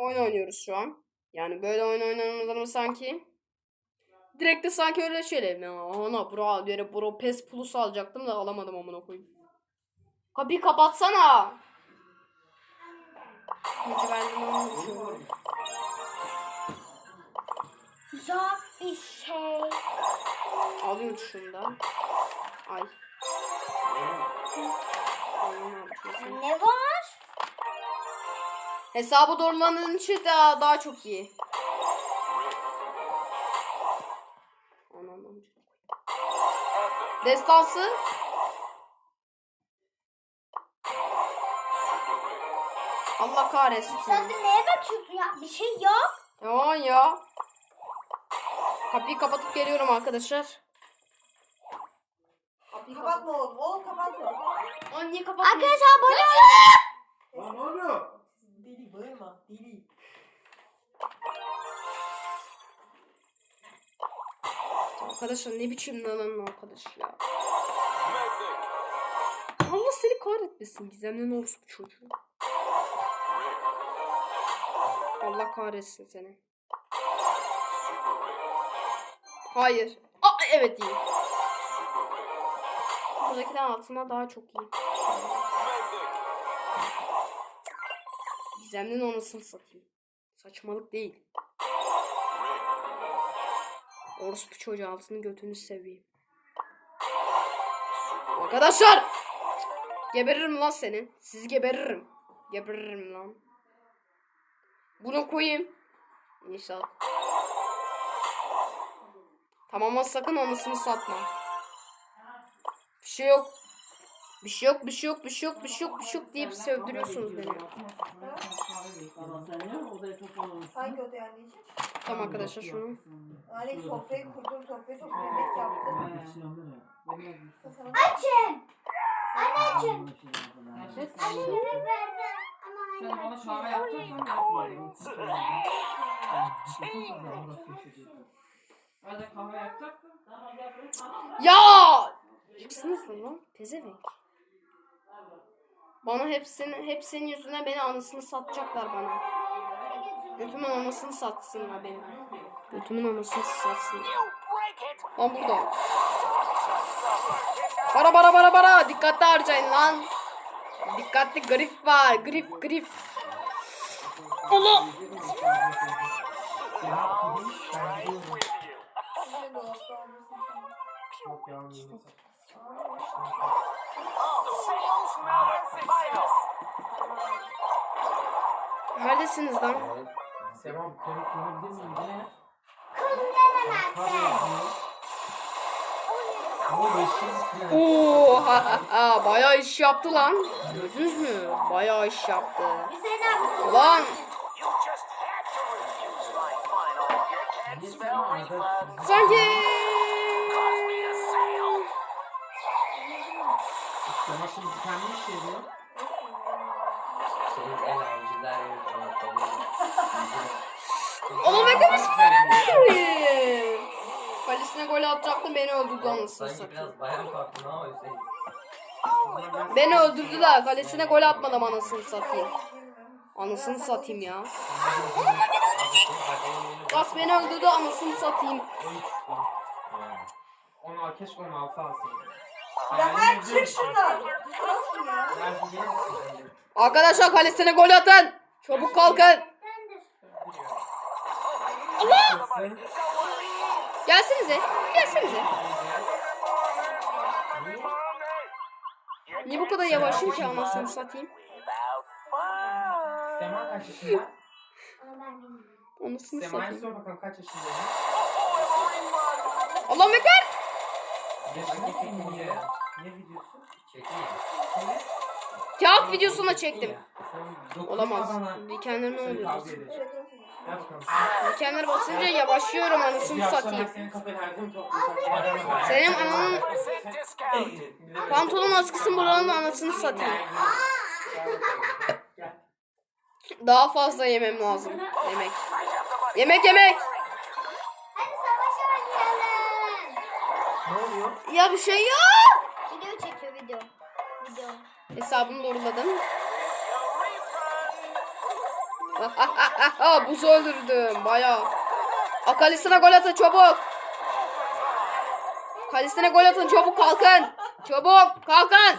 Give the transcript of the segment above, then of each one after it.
oyun oynuyoruz şu an. Yani böyle oyun oynamamız sanki. Direkt de sanki öyle şeyler. Ya, ana bro, yere bro pes plus alacaktım da alamadım amına koyayım. Kapıyı kapatsana. Zor bir şey. Alıyoruz şundan. Ay. Ne var? Hesabı doğrulanın için daha, daha çok iyi. Destansı. Allah kahretsin. Sen de neye bakıyorsun ya? Bir şey yok. Tamam ya. Kapıyı kapatıp geliyorum arkadaşlar. Kapıyı kapat. Kapatma oğlum. Oğlum kapatma. Lan niye kapatmıyorsun? Arkadaşlar abone olun. Lan ne oluyor? Deli bağırma. Deli. Arkadaşlar ne biçim lan arkadaş ya. Allah seni kahretmesin gizemli orospu çocuğu. Allah kahretsin seni. Hayır. Aa evet iyi. Buradakiler altına daha çok iyi. Gizemli anasını satayım. Saçmalık değil. Orospu çocuğu altını götünü seveyim. Arkadaşlar! Geberirim lan seni. Sizi geberirim. Geberirim lan. Bunu koyayım. İnşallah. Tamam ama sakın anasını satma. Bir şey yok. Bir şey yok, bir şey yok, bir şey yok, bir şey yok, bir şey yok deyip sövdürüyorsunuz beni. Hangi odaya anneciğim? Tamam arkadaşlar şunu. Anne sofrayı kurdum. Sofrayı çok yemek yaptım. Açın. Anneciğim. Evet. Anne yemek verdin. Ama Sen anne bana kahve açın. yapacaksan yapma. Ya! Kimsiniz lan? Pezevenk. Bana hepsini, hep senin yüzüne beni anasını satacaklar bana. Götümün anasını satsınlar benim. Götümün anasını satsın. Lan burada. Bara bara bara bara. Dikkatli harcayın lan. Dikkatli grif var. Grif grif. Allah. Neredesiniz lan? Sevam konu konabilir miyim? Krem. Oo, ha, ha, ha, bayağı iş yaptı lan. Gördünüz mü? Bayağı iş yaptı. Arada sanki Sana şimdi kendi iş veriyor. Senin en avcılar Ama beklemiş beni. Kalesine gol atacaktım beni öldürdü anasını Sanki satayım. biraz bayan kalktın ama Hüseyin. Beni öldürdüler. Kalesine gol atmadım anasını satayım. Anasını satayım ya. Gaz beni öldürdü anasını satayım. 16 keşke 16 alsın. Ya her çık şuradan. Arkadaşlar kalesine gol atın. Çabuk kalkın. Gelsenize. Gelsenize. Niye bu kadar yavaşım ki anasını satayım? Sema kaç yaşında? Anasını Sema'ya satayım. sor bakalım kaç yaşında? Allah'ım ekber. Yaşını çekeyim diye. Ne videosu? Çekeyim. Kağıt videosuna çektim. Olamaz. bana. Dikenler ne Seni oluyor? kavga edeceğim. Evet olsun. Gel bakalım. Dikenler basınca yavaşlıyorum anasını satayım. senin ananın pantolon askısın buranın anasını satayım. Gel. Daha fazla yemem lazım. Yemek. Yemek yemek. Hadi savaş oynayalım. Ne oluyor? Ya bir şey yok. Video çekiyor video. Video. Hesabımı doğruladım. Buz öldürdüm baya. Akalisine gol atın çabuk. Kalisine gol atın çabuk kalkın. Çabuk kalkın.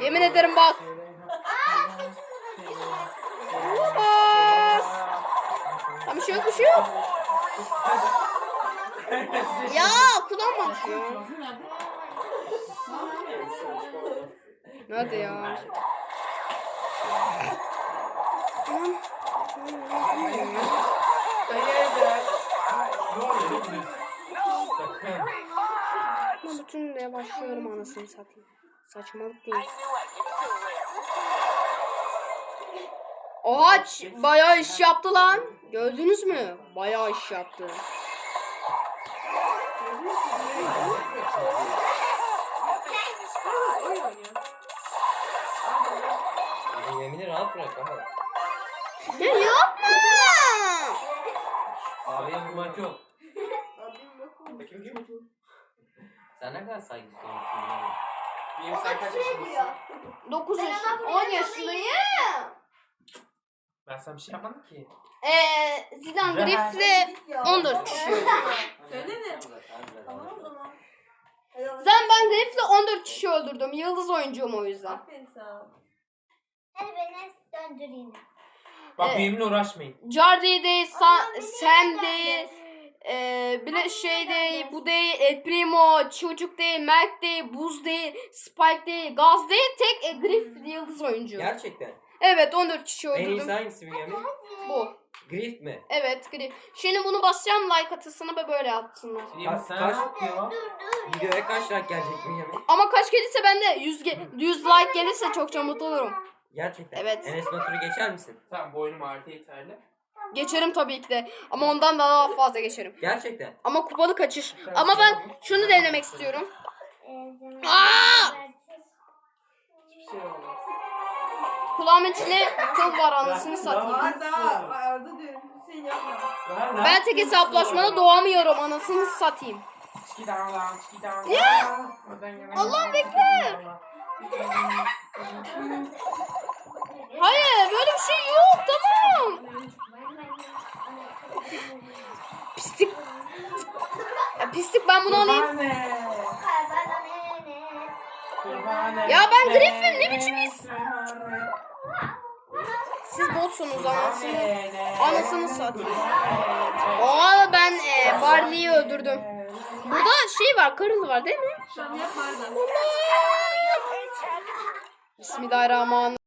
Yemin ederim bak. Olmaz. Tam bir şey yok bir şey yok. Ya kullanmamış ya. Hadi ya. Ben bütün de başlıyorum anasını satayım. Saçmalık değil. Oha ç- bayağı iş yaptı lan. Gördünüz mü? Bayağı iş yaptı. Yemini rahat bırak ama. Ya yapma. Abiye vurmak yok. Sen ne kadar saygısız olmuşsun ya. Benim sen kaç yaşındasın? 9 Ben yaş ona 10 buraya yaşındayım. Ben sana bir şey yapmadım ki. Eee Zidane Griff'le 14 kişi. Söyleme. Tamam o zaman. Zaten ben Griff'le 14 kişi öldürdüm. Yıldız oyuncuyum o yüzden. Aferin sana. Yine. Bak Evet. benimle uğraşmayın. Ondan Sa- biri Sam geldi. değil, eee bile şey değil, bu değil, El Primo, Çocuk değil, Mac değil, Buz değil, Spike değil, Gaz değil, tek e, Griff yıldız oyuncu. Gerçekten. Evet 14 kişi En iyisi öldürdüm. hangisi Bünyamin? Bu. Grift mi? Evet Griff. Şimdi bunu basacağım like atasına ve böyle atsınlar. Ka- sen kaç- yapıyor. Dur dur. Videoya kaç like gelecek Bünyamin? Ama kaç gelirse ben de 100, ge- 100 like gelirse çokça mutlu olurum. Gerçekten. Evet. Enes Batur'u geçer misin? Tamam boynum ağrıdı yeterli. Geçerim tabii ki de. Ama ondan daha fazla geçerim. Gerçekten. Ama kupalı kaçış. Ama ben şunu denemek istiyorum. Ee, Aa! Hiçbir şey olmaz. Kulağımın içine kıl var anasını satayım. Arda, Arda diyor. Hüseyin yapma. Ben tek hesaplaşmada doğamıyorum anasını satayım. Ya! Allah bekle. Ya ben Griffin ne biçim is? Siz botsunuz anasını. Anasını satayım. Aa ben e, Barley'i öldürdüm. Burada şey var karıl var değil mi? Arda. Bismillahirrahmanirrahim.